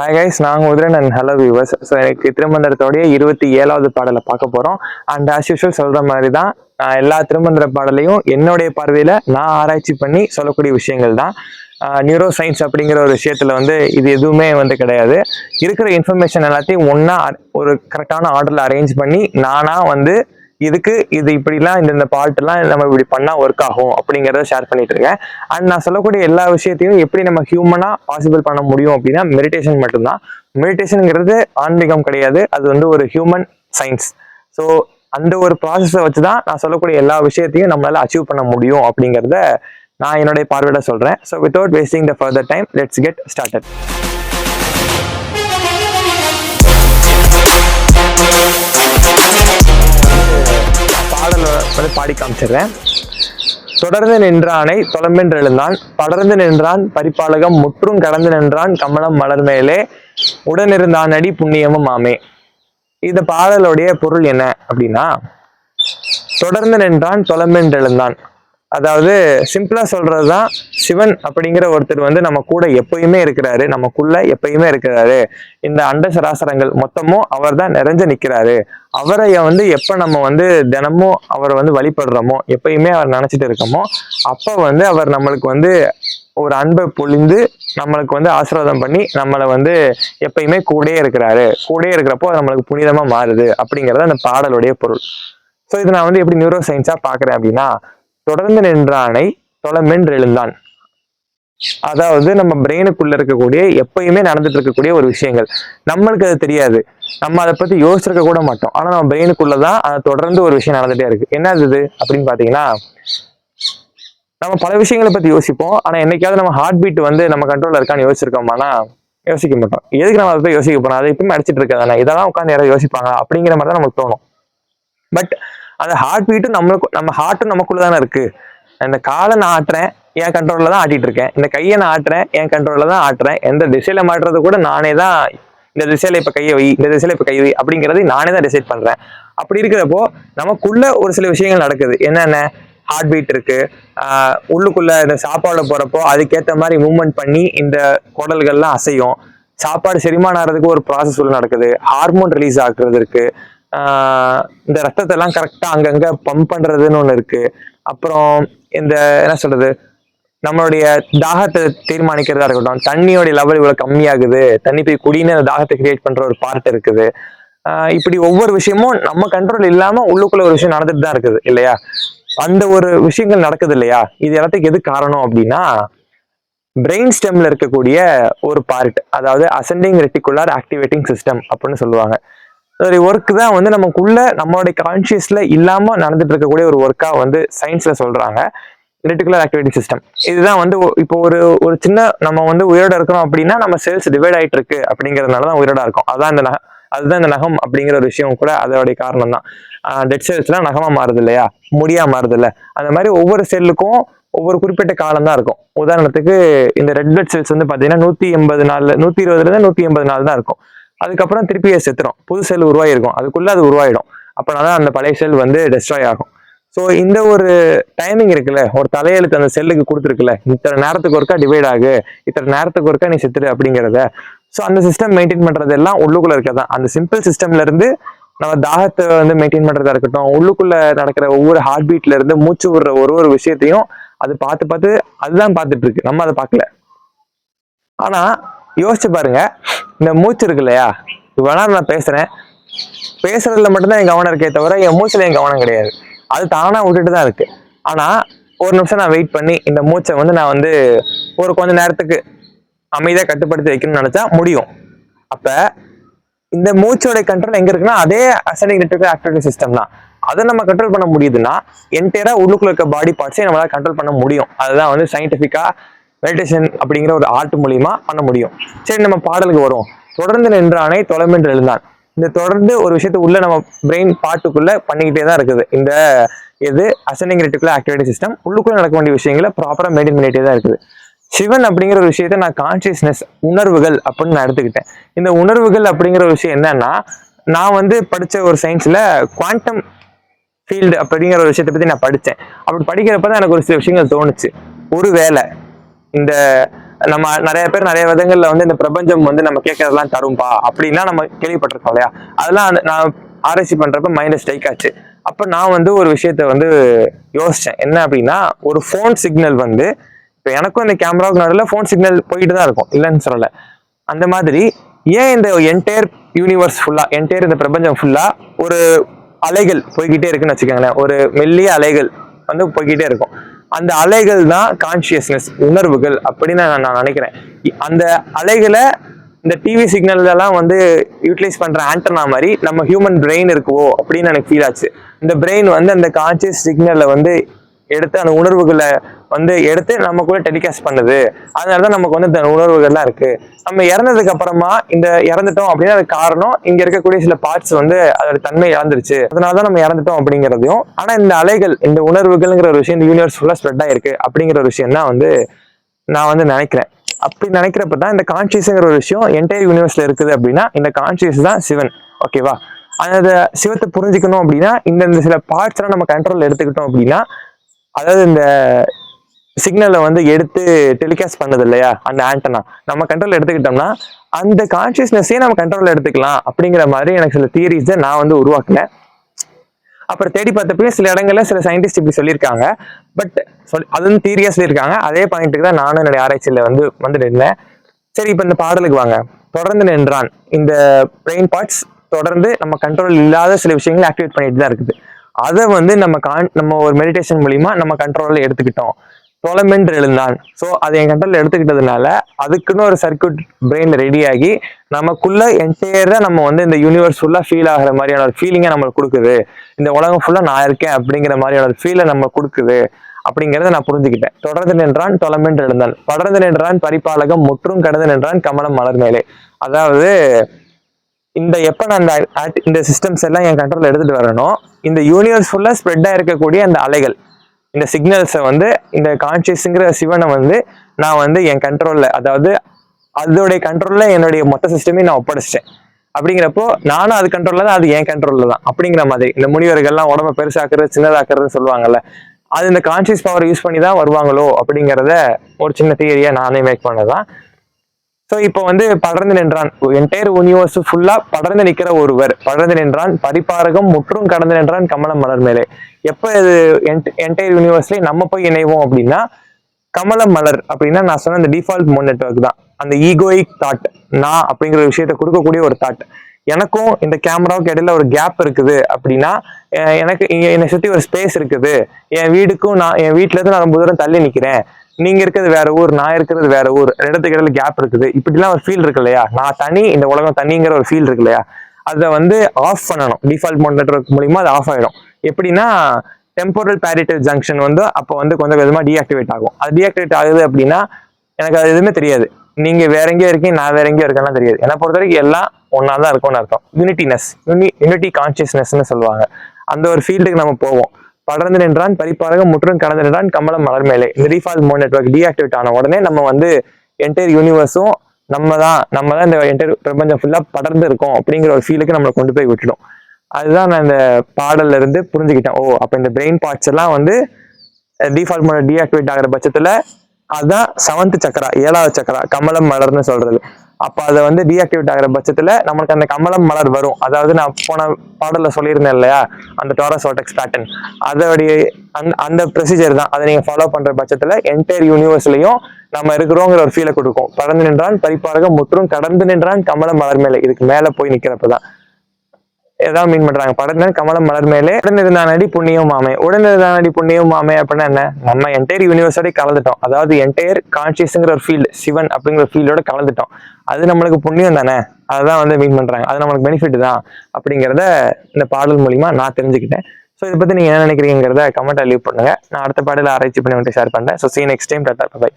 Hi guys நான் Uthiran and hello viewers so எனக்கு திருமந்திரத்தோடைய இருபத்தி ஏழாவது பாடலை பார்க்க போகிறோம் அண்ட் ஆஸ் யூஷுவல் சொல்கிற மாதிரி தான் நான் எல்லா திருமந்திர பாடலையும் என்னுடைய பார்வையில் நான் ஆராய்ச்சி பண்ணி சொல்லக்கூடிய விஷயங்கள் தான். Uh, நியூரோ சயின்ஸ் அப்படிங்கிற ஒரு விஷயத்தில் வந்து இது எதுவுமே வந்து கிடையாது. இருக்கிற இன்ஃபர்மேஷன் எல்லாத்தையும் ஒன்றா ஒரு கரெக்டான ஆர்டரில் அரேஞ்ச் பண்ணி நானாக வந்து இதுக்கு இது இப்படிலாம் இந்தந்த இந்த பால்ட்டெல்லாம் நம்ம இப்படி பண்ணால் ஒர்க் ஆகும் அப்படிங்கிறத ஷேர் பண்ணிட்டு இருக்கேன். அண்ட் நான் சொல்லக்கூடிய எல்லா விஷயத்தையும் எப்படி நம்ம ஹியூமனாக பாசிபிள் பண்ண முடியும் அப்படின்னா மெடிடேஷன் மட்டும்தான். மெடிடேஷனுங்கிறது ஆன்மீகம் கிடையாது. அது வந்து ஒரு ஹியூமன் சயின்ஸ் ஸோ அந்த ஒரு ப்ராசஸை வச்சு தான் நான் சொல்லக்கூடிய எல்லா விஷயத்தையும் நம்மளால அச்சீவ் பண்ண முடியும் அப்படிங்கிறத நான் என்னுடைய பார்வையிட சொல்கிறேன் so without wasting the further time let's get started பாடல் வந்து பாடி காமிச்சிடுறேன். தொடர்ந்து நின்றானை தொலம்பென்று எழுந்தான். படர்ந்து நின்றான் பரிபாலகம் முற்றும் கடந்து நின்றான் கமலம் மலர் மேலே. உடனிருந்தான் அடி புண்ணியமும் ஆமே. இந்த பாடலுடைய பொருள் என்ன அப்படின்னா தொடர்ந்து நின்றான் தொலம்பென்று எழுந்தான். அதாவது சிம்பிளா சொல்றதுதான் சிவன் அப்படிங்கிற ஒருத்தர் வந்து நம்ம கூட எப்பயுமே இருக்கிறாரு நமக்குள்ள எப்பயுமே இருக்கிறாரு. இந்த அண்ட சராசரங்கள் மொத்தமும் அவர் தான் நிறைஞ்சு நிற்கிறாரு அவரை வந்து எப்போ நம்ம வந்து தினமும் அவரை வந்து வழிபடுறோமோ எப்பயுமே அவர் நினச்சிட்டு இருக்கோமோ அப்போ வந்து அவர் நம்மளுக்கு வந்து ஒரு அன்பை பொழிந்து நம்மளுக்கு வந்து ஆசீர்வாதம் பண்ணி நம்மளை வந்து எப்பயுமே கூடயே இருக்கிறாரு. கூடயே இருக்கிறப்போ நம்மளுக்கு புனிதமாக மாறுது அப்படிங்கிறது அந்த பாடலுடைய பொருள். ஸோ இது நான் வந்து எப்படி நியூரோ சயின்ஸாக பார்க்குறேன் அப்படின்னா தொடர்ந்து நின்றானை தொலைமென்று எழுந்தான் அதாவது நம்ம பிரெயினுக்குள்ள இருக்கக்கூடிய எப்பயுமே நடந்துட்டு இருக்கக்கூடிய ஒரு விஷயங்கள். நம்மளுக்கு அது தெரியாது. நம்ம அதை பத்தி யோசிச்சிருக்க கூட மாட்டோம். ஆனா நம்ம பிரெயினுக்குள்ளதான் அதை தொடர்ந்து ஒரு விஷயம் நடந்துட்டே இருக்கு. என்ன இது? அப்படின்னு பாத்தீங்கன்னா நம்ம பல விஷயங்களை பத்தி யோசிப்போம். ஆனா என்னைக்காவது நம்ம ஹார்ட் பீட் வந்து நம்ம கண்ட்ரோல்ல இருக்கான்னு யோசிச்சிருக்கோமானா யோசிக்க மாட்டோம். எதுக்கு நம்ம அதை போய் யோசிக்க போனோம் அதை எப்பவுமே அடிச்சிட்டு இருக்காதானே இதெல்லாம் உட்காந்து யாராவது யோசிப்பாங்க அப்படிங்கிற மாதிரி தான் நமக்கு தோணும். பட் அந்த ஹார்ட் பீட்டும் நம்மளுக்கு நம்ம ஹார்ட்டும் நமக்குள்ள தானே இருக்கு. அந்த காலை நான் ஆட்டுறேன் என் கண்ட்ரோலில் தான் ஆட்டிட்டு இருக்கேன். இந்த கையை நான் ஆட்டுறேன் என் கண்ட்ரோலில் தான் ஆட்டுறேன். எந்த திசையில மாட்டுறது கூட நானே தான் இந்த திசையில இப்போ கையை வை இந்த திசையில இப்போ கை வை அப்படிங்கிறது நானே தான் டிசைட் பண்ணுறேன் அப்படி இருக்கிறப்போ நமக்குள்ள ஒரு சில விஷயங்கள் நடக்குது. என்னென்ன? ஹார்ட் பீட் இருக்கு. உள்ளுக்குள்ள இந்த சாப்பாடு போறப்போ அதுக்கேற்ற மாதிரி மூவ்மெண்ட் பண்ணி இந்த குடல்கள்லாம் அசையும். சாப்பாடு செரிமானம் ஆகிறதுக்கு ஒரு ப்ராசஸ் உள்ள நடக்குது. ஹார்மோன் ரிலீஸ் ஆகுறது இருக்கு இந்த ரத்தத்தை எல்லாம் கரெக்டா அங்கங்க பம்ப் பண்றதுன்னு ஒண்ணு இருக்கு. அப்புறம் இந்த என்ன சொல்றது நம்மளுடைய தாகத்தை தீர்மானிக்கிறதா இருக்கட்டும் தண்ணியோடைய லெவல் இவ்வளவு கம்மியாகுது தண்ணி போய் குடின்னு அந்த தாகத்தை கிரியேட் பண்ற ஒரு பார்ட் இருக்குது. இப்படி ஒவ்வொரு விஷயமும் நம்ம கண்ட்ரோல் இல்லாம உள்ளுக்குள்ள ஒரு விஷயம் நடந்துட்டு தான் இருக்குது இல்லையா? அந்த ஒரு விஷயங்கள் நடக்குது இல்லையா? இது எல்லாத்துக்கு எது காரணம் அப்படின்னா பிரெயின் ஸ்டெம்ல இருக்கக்கூடிய ஒரு பார்ட் அதாவது அசெண்டிங் ரெட்டிகுலர் ஆக்டிவேட்டிங் சிஸ்டம் அப்படின்னு சொல்லுவாங்க. ஒரு ஒர்க் தான் வந்து நமக்குள்ள நம்மளுடைய கான்சியஸ்ல இல்லாம நடந்துட்டு இருக்கக்கூடிய ஒரு ஒர்க்கா வந்து சயின்ஸ்ல சொல்றாங்க. ரெட்டிகுலர் ஆக்டிவேட்டிங் சிஸ்டம் இதுதான் வந்து இப்போ ஒரு ஒரு சின்ன நம்ம வந்து உயிரோட இருக்கிறோம் அப்படின்னா நம்ம செல்ஸ் டிவைட் ஆயிட்டு இருக்கு அப்படிங்கிறதுனால தான் உயிரோட இருக்கும். அதான் இந்த நக- அதுதான் இந்த நகம் அப்படிங்கிற ஒரு விஷயம் கூட அதோடைய காரணம் தான். டெட் செல்ஸ்லாம் நகமா மாறுது இல்லையா? முடியா மாறுது இல்லை. அந்த மாதிரி ஒவ்வொரு செல்லுக்கும் ஒவ்வொரு குறிப்பிட்ட காலம் தான் இருக்கும். உதாரணத்துக்கு இந்த ரெட் பிளட் செல்ஸ் வந்து பார்த்தீங்கன்னா நூற்றி எண்பது நாள் நூற்றி இருபதுலேருந்து நூற்றி எண்பது நாள் தான் இருக்கும். அதுக்கப்புறம் திருப்பி அது செத்துரும். புது செல் உருவாகிருக்கும் அதுக்குள்ளே அது உருவாயிடும். அப்போனா தான் அந்த பழைய செல் வந்து டெஸ்ட்ராய் ஆகும். ஸோ இந்த ஒரு டைமிங் இருக்குல்ல ஒரு தலையெழுத்து அந்த செல்லுக்கு கொடுத்துருக்குல்ல இத்தனை நேரத்துக்கு ஒருக்கா டிவைட் ஆகு இத்தனை நேரத்துக்கு ஒருக்கா நீ செத்துரு அப்படிங்கிறத. ஸோ அந்த சிஸ்டம் மெயின்டைன் பண்ணுறது எல்லாம் உள்ளுக்குள்ள இருக்கதான். அந்த சிம்பிள் சிஸ்டம்லேருந்து நம்ம தாகத்தை வந்து மெயின்டைன் பண்ணுறதா இருக்கட்டும் உள்ளுக்குள்ளே நடக்கிற ஒவ்வொரு ஹார்ட் பீட்ல இருந்து மூச்சு விடுற ஒரு ஒரு விஷயத்தையும் அது பார்த்து பார்த்து அதுதான் பார்த்துட்டு இருக்கு. நம்ம அதை பார்க்கல. ஆனால் யோசிச்சு பாருங்க. இந்த மூச்சு இருக்கு இல்லையா? இவ்வளோ நேரம் நான் பேசுறேன். பேசுறதுல மட்டும்தான் என் கவனம் இருக்கே தவிர என் மூச்சுல என் கவனம் கிடையாது. அது தானா விட்டுட்டு தான் இருக்கு. ஆனா ஒரு நிமிஷம் நான் வெயிட் பண்ணி இந்த மூச்சை வந்து நான் வந்து ஒரு கொஞ்ச நேரத்துக்கு அமைதியாக கட்டுப்படுத்தி வைக்கணும்னு நினைச்சா முடியும். அப்ப இந்த மூச்சோட கண்ட்ரோல் எங்க இருக்குன்னா அதே அசனிக் நெட்வொர்க் ஆக்டிவிட்டி சிஸ்டம் தான். அதை நம்ம கண்ட்ரோல் பண்ண முடியுதுன்னா என்டையராக உள்ளுக்குள்ள இருக்க பாடி பார்ட்ஸை நம்மளால் கண்ட்ரோல் பண்ண முடியும். அதுதான் வந்து சயின்டிஃபிக்காக மெடிடேஷன் அப்படிங்கிற ஒரு ஆர்ட் மூலியமா பண்ண முடியும். சரி நம்ம பாடலுக்கு வரும் தொடர்ந்து நின்றானே தொலைமென்று எழுந்தான். இந்த தொடர்ந்து ஒரு விஷயத்த உள்ள நம்ம பிரெயின் பாட்டுக்குள்ள பண்ணிக்கிட்டே தான் இருக்குது. இந்த இது அசனிங் ரெட்டிகுலர் ஆக்டிவிட்டி சிஸ்டம் உள்ளுக்குள்ள நடக்க வேண்டிய விஷயங்களை ப்ராப்பராக மெயின்டைன் பண்ணிகிட்டே தான் இருக்குது. சிவன் அப்படிங்கிற ஒரு விஷயத்த நான் கான்சியஸ்னஸ் உணர்வுகள் அப்படின்னு நான் எடுத்துக்கிட்டேன். இந்த உணர்வுகள் அப்படிங்கிற ஒரு விஷயம் என்னன்னா நான் வந்து படித்த ஒரு சயின்ஸில் குவாண்டம் ஃபீல்டு அப்படிங்கிற ஒரு விஷயத்தை பற்றி நான் படித்தேன் அப்படி படிக்கிறப்ப தான் எனக்கு ஒரு சில விஷயங்கள் தோணுச்சு. ஒரு வேலை இந்த நம்ம நிறைய பேர் நிறைய விதங்கள்ல வந்து இந்த பிரபஞ்சம் வந்து நம்ம கேட்கறதெல்லாம் தரும்பா அப்படின்னா நம்ம கேள்விப்பட்டிருக்கோம் இல்லையா? அதெல்லாம் அந்த- நான் ஆராய்ச்சி பண்றப்ப மைண்ட் ஸ்ட்ரைக் ஆச்சு. அப்ப நான் வந்து ஒரு விஷயத்த வந்து யோசிச்சேன். என்ன அப்படின்னா ஒரு ஃபோன் சிக்னல் வந்து இப்போ எனக்கும் இந்த கேமராவுக்கு நடுவில் ஃபோன் சிக்னல் போயிட்டு தான் இருக்கும். இல்லைன்னு சொல்லல. அந்த மாதிரி ஏன் இந்த என்டையர் யூனிவர்ஸ் ஃபுல்லா என்டையர் இந்த பிரபஞ்சம் ஃபுல்லா ஒரு அலைகள் போய்கிட்டே இருக்குன்னு வச்சுக்கோங்களேன். ஒரு மெல்லிய அலைகள் வந்து போய்கிட்டே இருக்கும். அந்த அலைகள் தான் கான்சியஸ்னஸ் உணர்வுகள் அப்படின்னு நான் நான் நினைக்கிறேன். அந்த அலைகளை இந்த டிவி சிக்னல்லாம் வந்து யூட்டிலைஸ் பண்ணுற ஆண்டனா மாதிரி நம்ம ஹியூமன் பிரெயின் இருக்குவோ அப்படின்னு எனக்கு ஃபீல் ஆச்சு. இந்த பிரெயின் வந்து அந்த கான்சியஸ் சிக்னலை வந்து எடுத்து அந்த உணர்வுகளை வந்து எடுத்து நமக்குள்ள டெலிகாஸ்ட் பண்ணுது. அதனால தான் நமக்கு வந்து இந்த உணர்வுகள்லாம் இருக்கு. நம்ம இறந்ததுக்கு அப்புறமா இந்த இறந்துட்டோம் அப்படின்னா அதுக்கு காரணம் இங்க இருக்கக்கூடிய சில பார்ட்ஸ் வந்து அதோட தன்மை இழந்துருச்சு. அதனால தான் நம்ம இறந்துட்டோம் அப்படிங்கிறதையும் ஆனா இந்த அலைகள் இந்த உணர்வுகள்ங்கிற ஒரு விஷயம் இந்த யூனிவர்ஸ் ஃபுல்லா ஸ்ப்ரெட் ஆயிருக்கு அப்படிங்கிற ஒரு விஷயம் தான் வந்து நான் வந்து நினைக்கிறேன். அப்படி நினைக்கிறப்ப தான் இந்த கான்சியஸ்ங்கிற ஒரு விஷயம் என்டையர் யூனிவர்ஸ்ல இருக்குது அப்படின்னா இந்த கான்சியஸ் தான் சிவன். ஓகேவா அந்த சிவத்தை புரிஞ்சுக்கணும் அப்படின்னா இந்த இந்த சில பார்ட்ஸ் எல்லாம் நம்ம கண்ட்ரோல் எடுத்துக்கிட்டோம் அப்படின்னா அதாவது இந்த சிக்னலை வந்து எடுத்து டெலிகாஸ்ட் பண்ணது இல்லையா? அந்த ஆண்டனா நம்ம கண்ட்ரோல் எடுத்துக்கிட்டோம்னா அந்த கான்சியஸ்னஸே நம்ம கண்ட்ரோல் எடுத்துக்கலாம் அப்படிங்கிற மாதிரி எனக்கு சில தியரிஸை நான் வந்து உருவாக்கினேன். அப்புறம் தேடி பார்த்தப்பயே சில இடங்கள்ல சில சயின்டிஸ்ட் இப்படி சொல்லியிருக்காங்க. பட் சொல் அது வந்து தியரியா சொல்லியிருக்காங்க. அதே பாயிண்ட்டுக்கு தான் நானும் என்னுடைய ஆராய்ச்சியில வந்து வந்து நின்றேன். சரி இப்போ இந்த பாடலுக்கு வாங்க. தொடர்ந்து நின்றான். இந்த பிரெயின் பார்ட்ஸ் தொடர்ந்து நம்ம கண்ட்ரோல் இல்லாத சில விஷயங்களை ஆக்டிவேட் பண்ணிட்டு தான் இருக்குது. அதை வந்து நம்ம கான் நம்ம ஒரு மெடிடேஷன் மூலியமா நம்ம கண்ட்ரோலில் எடுத்துக்கிட்டோம். தொலைமென்று எழுந்தான். ஸோ அதை என் கண்ட்ரோல் எடுத்துக்கிட்டதுனால அதுக்குன்னு ஒரு சர்க்யூட் பிரெயின் ரெடி ஆகி நமக்குள்ள என்டையராக நம்ம வந்து இந்த யூனிவர்ஸ் ஃபுல்லாக ஃபீல் ஆகிற மாதிரியான ஒரு ஃபீலிங்கை நம்மளுக்கு கொடுக்குது. இந்த உலகம் ஃபுல்லாக நான் இருக்கேன் அப்படிங்கிற மாதிரியான ஒரு ஃபீலை நம்ம கொடுக்குது. அப்படிங்கிறத நான் புரிஞ்சுக்கிட்டேன். தொடர்ந்து நின்றான் தொலைமென்று எழுந்தான். படர்ந்து நின்றான் பரிபாலகம் முற்றும் கடந்து நின்றான் கமலம் மலர் மேலே. அதாவது இந்த எப்போ நான் இந்த இந்த சிஸ்டம்ஸ் எல்லாம் என் கண்ட்ரோல் எடுத்துகிட்டு வரணும் இந்த யூனிவர்ஸ் ஃபுல்லாக ஸ்ப்ரெட்டாக இருக்கக்கூடிய அந்த அலைகள் இந்த சிக்னல்ஸை வந்து இந்த கான்ஷியஸுங்கிற சிவனை வந்து நான் வந்து என் கண்ட்ரோலில் அதாவது அதோடைய கண்ட்ரோலில் என்னுடைய மொத்த சிஸ்டமே நான் ஒப்படைச்சிட்டேன். அப்படிங்கிறப்போ நானும் அது கண்ட்ரோலில் தான் அது என் கண்ட்ரோலில் தான். அப்படிங்கிற மாதிரி இந்த முனிவர்கள்லாம் உடம்ப பெருசாக்குறது சின்னதாக்குறதுன்னு சொல்லுவாங்கல்ல அது இந்த கான்சியஸ் பவர் யூஸ் பண்ணி தான் வருவாங்களோ அப்படிங்கிறத ஒரு சின்ன தியரியாக நானே மேக் பண்ணதான் ஸோ இப்போ வந்து படர்ந்து நின்றான். என்டையர் யூனிவர்ஸ் ஃபுல்லா படர்ந்து நிற்கிற ஒருவர். படர்ந்து நின்றான் பரிபாரகம் முற்றும் கடந்து நின்றான் கமலம் மலர் மேலே. எப்போ இது என்டையர் யூனிவர்ஸ்லேயே நம்ம போய் இணைவோம் அப்படின்னா கமலம் மலர் அப்படின்னா நான் சொன்ன அந்த டிஃபால்ட் மோன் நெட்ஒர்க் தான். அந்த ஈகோயிக் தாட் நான் அப்படிங்கிற விஷயத்த கொடுக்கக்கூடிய ஒரு தாட் எனக்கும் இந்த கேமராவுக்கு இடையில ஒரு கேப் இருக்குது அப்படின்னா எனக்கு என்னை சுற்றி ஒரு ஸ்பேஸ் இருக்குது. என் வீடுக்கும் நான் என் வீட்டிலேருந்து நான் ரொம்ப தூரம் தள்ளி நிற்கிறேன் நீங்க இருக்கிறது வேற ஊர் நான் இருக்கிறது வேற ஊர் இடத்துக்கு இடையில கேப் இருக்குது. இப்படிலாம் ஒரு ஃபீல் இருக்கு இல்லையா? நான் தனி இந்த உலகம் தனிங்கிற ஒரு ஃபீல் இருக்கு இல்லையா? அதை வந்து ஆஃப் பண்ணணும். டிஃபால்ட் மோட் நெட்ஒர்க் மூலியமா அது ஆஃப் ஆயிடும் எப்படின்னா டெம்போரல் பேரிட்டல் ஜங்ஷன் வந்து அப்போ வந்து கொஞ்சம் கொஞ்சமாக டீஆக்டிவேட் ஆகும். அது டீஆக்டிவேட் ஆகுது அப்படின்னா எனக்கு அது எதுவுமே தெரியாது. நீங்க வேற எங்கேயோ இருக்கீங்க நான் வேற எங்கேயோ இருக்கேன்னா தெரியாது. என்னை பொறுத்த வரைக்கும் எல்லாம் ஒன்னா தான் இருக்கும்னு அர்த்தம். யூனிட்டினஸ் யூனி யூனிட்டி கான்சியஸ்னஸ்ன்னு சொல்லுவாங்க. அந்த ஒரு ஃபீல்டுக்கு நம்ம போவோம். படர்ந்து நின்றான் பறிப்பாக முற்றும் கடந்து நின்றான் கமலம் மலர் மேலே. இந்த டிஃபால்ட் மோட் நெட்வொர்க் டீஆக்டிவேட் ஆன உடனே நம்ம வந்து என்டையர் யூனிவர்ஸும் நம்ம தான் நம்ம தான் இந்த என்டையர் பிரபஞ்சம் ஃபுல்லா படர்ந்து இருக்கோம் அப்படிங்கிற ஒரு ஃபீலுக்கு நம்மளை கொண்டு போய் விட்டுடும். அதுதான் நான் இந்த பாடல்ல இருந்து புரிஞ்சுக்கிட்டேன். ஓ அப்ப இந்த பிரெயின் பார்ட்ஸ் எல்லாம் வந்து டிஃபால்ட் மோட டீஆக்டிவேட் ஆகிற பட்சத்துல அதான் செவன்த் சக்கரா ஏழாவது சக்கரா கமலம் மலர்னு சொல்றது. அப்போ அதை வந்து டீஆக்டிவேட் ஆகிற பட்சத்தில் நமக்கு அந்த கமலம் மலர் வரும். அதாவது நான் போன பாடலில் சொல்லியிருந்தேன் இல்லையா? அந்த டோரஸ் வாட்டெக்ஸ் பேட்டர்ன் அதோடைய அந்த அந்த ப்ரொசீஜர் தான். அதை நீங்கள் ஃபாலோ பண்ணுற பட்சத்தில் என்டையர் யூனிவர்ஸ்லையும் நம்ம இருக்கிறோங்கிற ஒரு ஃபீலை கொடுக்கும். பறந்து நின்றான் பறிப்பாக முற்றும் கடந்து நின்றான் கமலம் மலர் மேலே. இதுக்கு மேலே போய் நிற்கிறப்ப தான் ஏதாவது மீன் பண்றாங்க. படத்தில் கமலம் மலர் மேலே உடனிருந்தானடி புண்ணியம் மாமே உடனிருந்தானடி புண்ணியம் மாமே அப்படின்னா என்ன? நம்ம என்டையர் யூனிவர்ஸோடய கலந்துட்டோம். அதாவது என்டையர் கான்சியஸுங்கிற ஒரு ஃபீல்டு சிவன் அப்படிங்கிற ஃபீல்டோட கலந்துட்டோம். அது நம்மளுக்கு புண்ணியம் தானே? அதுதான் வந்து மீன் பண்றாங்க. அது நம்மளுக்கு பெனிஃபிட் தான் அப்படிங்கிறத இந்த பாடல் மூலியமா நான் தெரிஞ்சுக்கிட்டேன். ஸோ இதை பத்தி நீங்க என்ன நினைக்கிறீங்கிறத கமெண்ட்டாக லீவ் பண்ணுங்க. நான் அடுத்த பாடல ஆராய்ச்சி பண்ணி வந்து ஷேர் பண்றேன். So see next time tata bye